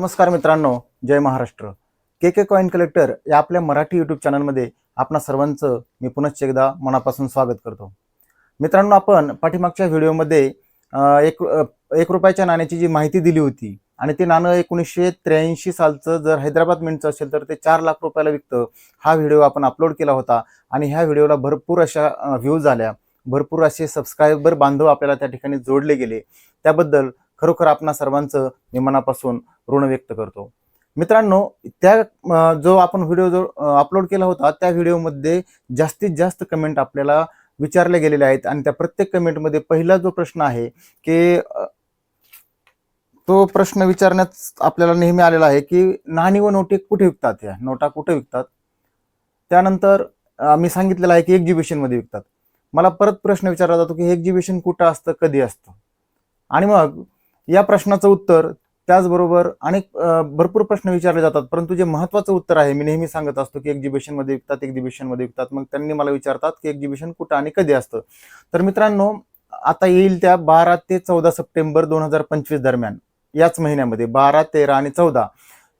नमस्कार मित्रांनो जय Maharashtra. K K coin collector या आपल्या मराठी यूट्यूब चॅनलमध्ये आपणा सर्वांचं मी पुनश्च एकदा मनापासून स्वागत करतो. मित्रांनो आपण पाठीमागच्या व्हिडिओमध्ये एक एक रुपयाच्या नाण्याची जी माहिती दिली होती आणि ते नाणं एकोणीसशे त्र्याऐंशी सालचं जर हैदराबाद मिंटचं असेल तर ते चार लाख रुपयाला विकतं. हा व्हिडिओ आपण अपलोड केला होता आणि ह्या व्हिडिओला भरपूर अशा व्ह्यूज आल्या. भरपूर असे सबस्क्रायबर बांधव आपल्याला त्या ठिकाणी जोडले गेले. त्याबद्दल खरोखर आपणा सर्वांचं मी मनापासून ऋण व्यक्त करतो. मित्रांनो त्या जो आपण व्हिडिओ जो अपलोड केला होता त्या व्हिडिओमध्ये जास्तीत जास्त कमेंट आपल्याला विचारले गेलेले आहेत आणि त्या प्रत्येक कमेंटमध्ये पहिला जो प्रश्न आहे की तो प्रश्न विचारण्यात आपल्याला नेहमी आलेला आहे की नाणी व नोटी कुठे विकतात या? नोटा कुठे विकतात? त्यानंतर मी सांगितलेलं आहे की एक्झिबिशनमध्ये विकतात. मला परत प्रश्न विचारला जातो की हे एक्झिबिशन कुठं असतं कधी असतं? आणि मग या प्रश्नाचं उत्तर त्याचबरोबर अनेक भरपूर प्रश्न विचारले जातात. परंतु जे महत्वाचं उत्तर आहे मी नेहमी सांगत असतो की एक्झिबिशनमध्ये विकतात एक्झिबिशनमध्ये विकतात. मग त्यांनी मला विचारतात की एक्झिबिशन कुठं आणि कधी असतं? तर मित्रांनो आता येईल त्या बारा ते चौदा सप्टेंबर दोन हजार पंचवीस दरम्यान याच महिन्यामध्ये बारा तेरा आणि चौदा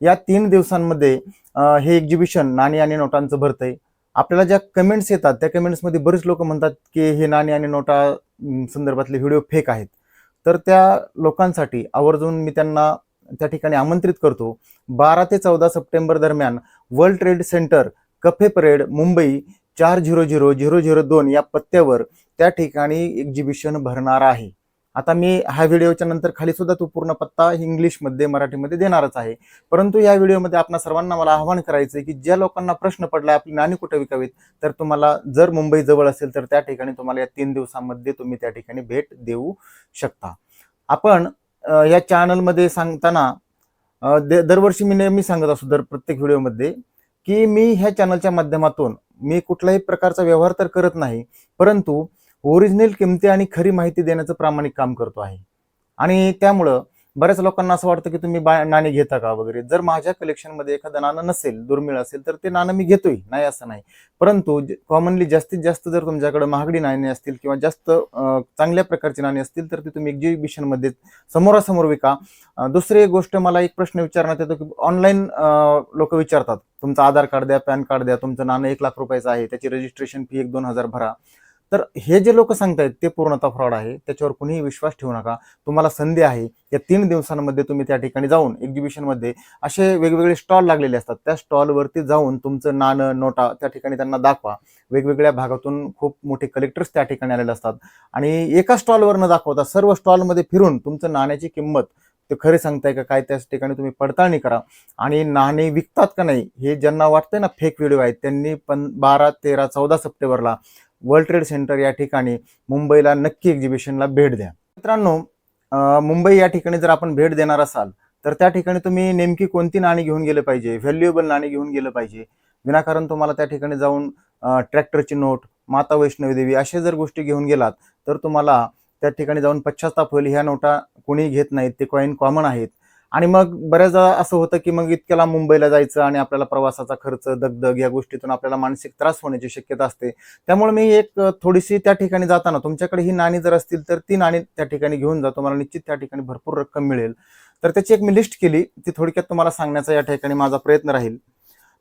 या तीन दिवसांमध्ये हे एक्झिबिशन नाणी आणि नोटांचं भरतंय. आपल्याला ज्या कमेंट्स येतात त्या कमेंट्समध्ये बरेच लोक म्हणतात की हे नाणी आणि नोटा संदर्भातले व्हिडिओ फेक आहेत. तर त्या लोकांसाठी आवर्जून मी त्यांना त्या ठिकाणी आमंत्रित करतो. बारा ते चौदा सप्टेंबर दरम्यान world trade centre Cuffe parade Mumbai चार झिरो झिरो झिरो झिरो दोन या पत्त्यावर त्या ठिकाणी एक्झिबिशन भरणार आहे. आता मी ह्या व्हिडिओच्या नंतर खाली सुद्धा तो पूर्ण पत्ता इंग्लिशमध्ये मराठीमध्ये देणारच आहे. परंतु या व्हिडिओमध्ये आपणा सर्वांना मला आवाहन करायचं आहे की ज्या लोकांना प्रश्न पडला आपली नाणी कुठे विकावीत तर तुम्हाला जर मुंबई जवळ असेल तर त्या ठिकाणी तुम्हाला या तीन दिवसांमध्ये तुम्ही त्या ठिकाणी भेट देऊ शकता. आपण या चॅनलमध्ये सांगताना दे- दरवर्षी मी नेहमी सांगत असतो दर प्रत्येक व्हिडिओमध्ये की मी ह्या चॅनलच्या माध्यमातून मी कुठल्याही प्रकारचा व्यवहार तर करत नाही परंतु ओरिजिनल किमती आणि खरी माहिती देण्याचं प्रामाणिक काम करतो आहे. आणि त्यामुळं बऱ्याच लोकांना असं वाटतं की तुम्ही बा नाणी घेता का वगैरे? जर माझ्या कलेक्शनमध्ये एखादं नाणं नसेल दुर्मिळ असेल तर ते नाणं मी घेतोय. नाही असं नाही. परंतु कॉमनली जास्तीत जास्त जर तुमच्याकडे महागडी नाणी असतील किंवा जास्त चांगल्या प्रकारची नाणी असतील तर ती तुम्ही एक्झिबिशनमध्ये समोरासमोर विका. दुसरी एक गोष्ट मला एक प्रश्न विचारण्यात येतो की ऑनलाईन लोक विचारतात तुमचं आधार कार्ड द्या पॅन कार्ड द्या तुमचं नाणं एक लाख रुपयाचं आहे त्याची रजिस्ट्रेशन फी एक दोन हजार भरा. तर हे जे लोक सांगतायत ते पूर्णतः फ्रॉड आहे. त्याच्यावर कुणीही विश्वास ठेवू नका. तुम्हाला संधी आहे. या तीन दिवसांमध्ये तुम्ही त्या ठिकाणी जाऊन एक्झिबिशनमध्ये असे वेगवेगळे स्टॉल लागलेले असतात. त्या स्टॉलवरती जाऊन तुमचं नाणं नोटा त्या ठिकाणी त्यांना दाखवा. वेगवेगळ्या भागातून खूप मोठे कलेक्टर्स त्या ठिकाणी आलेले असतात. आणि एका स्टॉलवर न दाखवता सर्व स्टॉलमध्ये फिरून तुमचं नाण्याची किंमत ते खरे सांगताय का काय त्याच ठिकाणी तुम्ही पडताळणी करा. आणि नाणे विकतात का नाही हे ज्यांना वाटतंय ना फेक व्हिडिओ आहेत त्यांनी पण बारा तेरा चौदा सप्टेंबरला वर्ल्ड ट्रेड सेंटर या ठिकाणी मुंबईला नक्की एक्झिबिशनला भेट द्या. मित्रांनो मुंबई या ठिकाणी जर आपण भेट देणार असाल तर त्या ठिकाणी तुम्ही नेमकी कोणती नाणी घेऊन गेले पाहिजे? व्हॅल्युएबल नाणी घेऊन गेलं पाहिजे. विनाकारण तुम्हाला त्या ठिकाणी जाऊन ट्रॅक्टरची नोट माता वैष्णवी देवी अशा जर गोष्टी घेऊन गेलात तर तुम्हाला त्या ठिकाणी जाऊन पश्चाताप होईल. ह्या नोटा कोणी घेत नाहीत ते कॉईन कॉमन आहेत. आणि मग बऱ्याचदा असं होतं की मग इतक्याला मुंबईला जायचं आणि आपल्याला प्रवासाचा खर्च दगदग या गोष्टीतून आपल्याला मानसिक त्रास होण्याची शक्यता असते. त्यामुळे मी एक थोडीशी त्या ठिकाणी जाताना तुमच्याकडे ही नाणी जर असतील तर ती नाणी त्या ठिकाणी घेऊन जा तुम्हाला निश्चित त्या ठिकाणी भरपूर रक्कम मिळेल. तर त्याची एक मी लिस्ट केली ती थोडक्यात तुम्हाला सांगण्याचा या ठिकाणी माझा प्रयत्न राहील.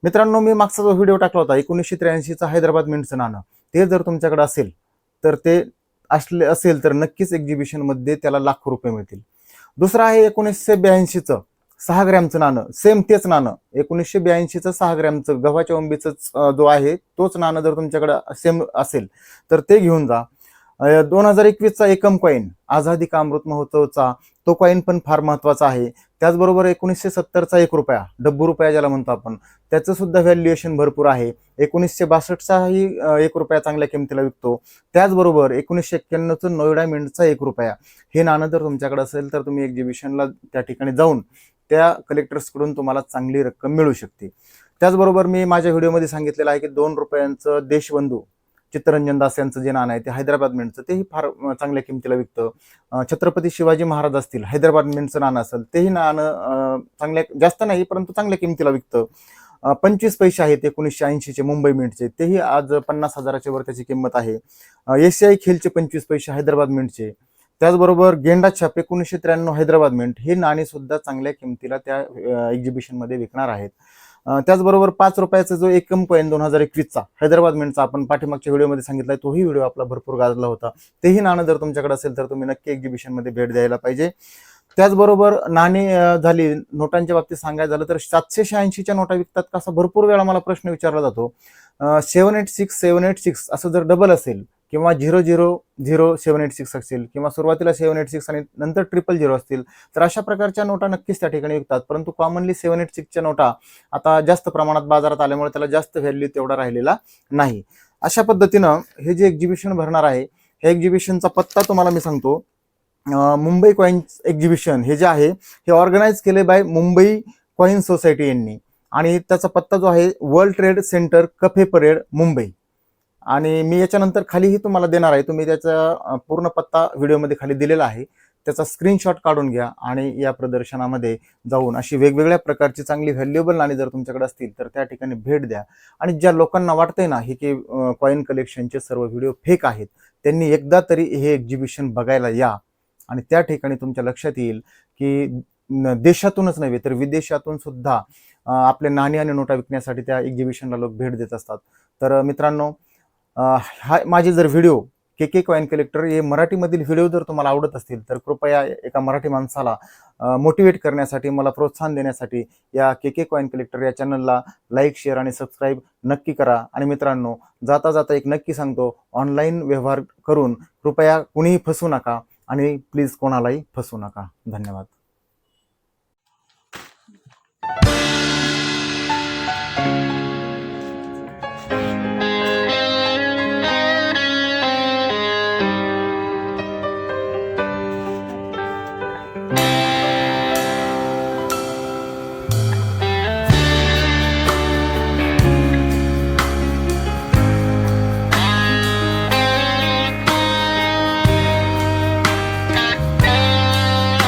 मित्रांनो मी मागचा जो व्हिडिओ टाकला होता एकोणीसशे त्र्याऐंशीचा हैदराबाद मिंटचं नाणं ते जर तुमच्याकडे असेल तर ते असले असेल तर नक्कीच एक्झिबिशनमध्ये त्याला लाखो रुपये मिळतील. दुसरं आहे एकोणीसशे ब्याऐंशीचं सहा ग्रॅमचं नाणं. सेम तेच नाणं. एकोणीसशे ब्याऐंशीचं सहा ग्रॅमचं. गव्हाच्या ओंबीचं जो आहे तोच नाणं जर तुमच्याकडे सेम असेल तर ते घेऊन जा. दोन हजार एकवीसचा एकम कॉईन आझादी का अमृत महोत्सवचा तो कॉईन पण फार महत्त्वाचा आहे. त्याचबरोबर एकोणीसशे सत्तरचा एक रुपया डब्बू रुपया ज्याला म्हणतो आपण त्याचं सुद्धा व्हॅल्युएशन भरपूर आहे. एकोणीसशे बासष्टचाही एक रुपया चांगल्या किमतीला विकतो. त्याचबरोबर एकोणीसशे एक्क्याण्णवचं नोएडा मिंटचा एक रुपया. हे नाणं जर तुमच्याकडे असेल तर तुम्ही एक्झिबिशनला त्या ठिकाणी जाऊन त्या कलेक्टर्सकडून तुम्हाला चांगली रक्कम मिळू शकते. त्याचबरोबर मी माझ्या व्हिडिओमध्ये सांगितलेलं आहे की दोन रुपयांचं देशबंधू चित्तरंजन दास यांचं जे नाणं आहे ते हैदराबाद मिंटचं तेही फार चांगल्या किमतीला विकतं. छत्रपती शिवाजी महाराज असतील हैदराबाद मिंटचं नाणं असेल तेही नाणं चांगल्या जास्त नाही परंतु चांगल्या किमतीला विकतं. पंचवीस पैसे आहेत एकोणीसशे ऐंशीचे मुंबई मिंटचे तेही आज पन्नास हजाराच्या वर त्याची किंमत आहे. एशियाई खेलचे पंचवीस पैसे हैदराबाद मिंटचे त्याचबरोबर गेंडा छाप एकोणीसशे त्र्याण्णव हैदराबाद मिंट हे नाणी सुद्धा चांगल्या किमतीला त्या एक्झिबिशनमध्ये विकणार आहेत. त्याचबरोबर पाच रुपयाचा जो एकम कॉईन दोन हजार एकवीसचा हैदराबाद मिंटचा आपण पाठीमागच्या व्हिडिओमध्ये सांगितलाय तोही व्हिडिओ आपला भरपूर गाजला होता. तेही नाणं जर तुमच्याकडे असेल तर तुम्ही नक्की एक्झिबिशनमध्ये भेट द्यायला पाहिजे. त्याचबरोबर नाणी झाली नोटांच्या बाबतीत सांगायचं झालं तर सातशे शहाऐंशीच्या नोटा विकतात का असा भरपूर वेळा मला प्रश्न विचारला जातो. Seven eight six seven eight six असं जर डबल असेल किंवा zero zero zero seven eight six असेल किंवा सुरुवातीला सेवन एट सिक्स आणि नंतर ट्रिपल झिरो असतील तर अशा प्रकारच्या नोटा नक्कीच त्या ठिकाणी विकतात परंतु कॉमनली सेवन एट सिक्सच्या नोटा आता जास्त प्रमाणात बाजारात आल्यामुळे त्याला जास्त व्हॅल्यू तेवढा राहिलेला नाही. अशा पद्धतीनं हे जे एक्झिबिशन भरणार आहे हे एक्झिबिशनचा पत्ता तुम्हाला मी सांगतो. मुंबई कॉईन्स एक्झिबिशन हे जे आहे हे ऑर्गनाईज केले बाय मुंबई कॉईन सोसायटी यांनी. आणि त्याचा पत्ता जो आहे world trade centre Cuffe parade Mumbai. आणि मी याच्यानंतर खालीही तुम्हाला देणार आहे. तुम्ही त्याचा पूर्ण पत्ता व्हिडिओमध्ये खाली दिलेला आहे. त्याचा स्क्रीनशॉट काढून घ्या आणि या प्रदर्शनामध्ये जाऊन अशी वेगवेगळ्या प्रकारची चांगली व्हॅल्युएबल नाणी जर तुमच्याकडे असतील तर त्या ठिकाणी भेट द्या. आणि ज्या लोकांना वाटतंय ना हे की कॉईन कलेक्शनचे सर्व व्हिडिओ फेक आहेत त्यांनी एकदा तरी हे एक्झिबिशन बघायला या. आणि त्या ठिकाणी तुमच्या लक्षात येईल की न- देशातूनच नव्हे तर विदेशातून सुद्धा आपले नाणी आणि नोटा विकण्यासाठी त्या एक्झिबिशनला लोक भेट देत असतात. तर मित्रांनो हा माझे जर video K K coin collector हे मराठीमधील व्हिडिओ जर तुम्हाला आवडत असतील तर कृपया एका मराठी माणसाला मोटिवेट करण्यासाठी मला प्रोत्साहन देण्यासाठी या के के कॉईन कलेक्टर या चॅनलला लाईक शेअर आणि सबस्क्राईब नक्की करा. आणि मित्रांनो जाता जाता एक नक्की सांगतो ऑनलाईन व्यवहार करून कृपया कुणीही फसू नका आणि प्लीज कोणालाही फसू नका. धन्यवाद.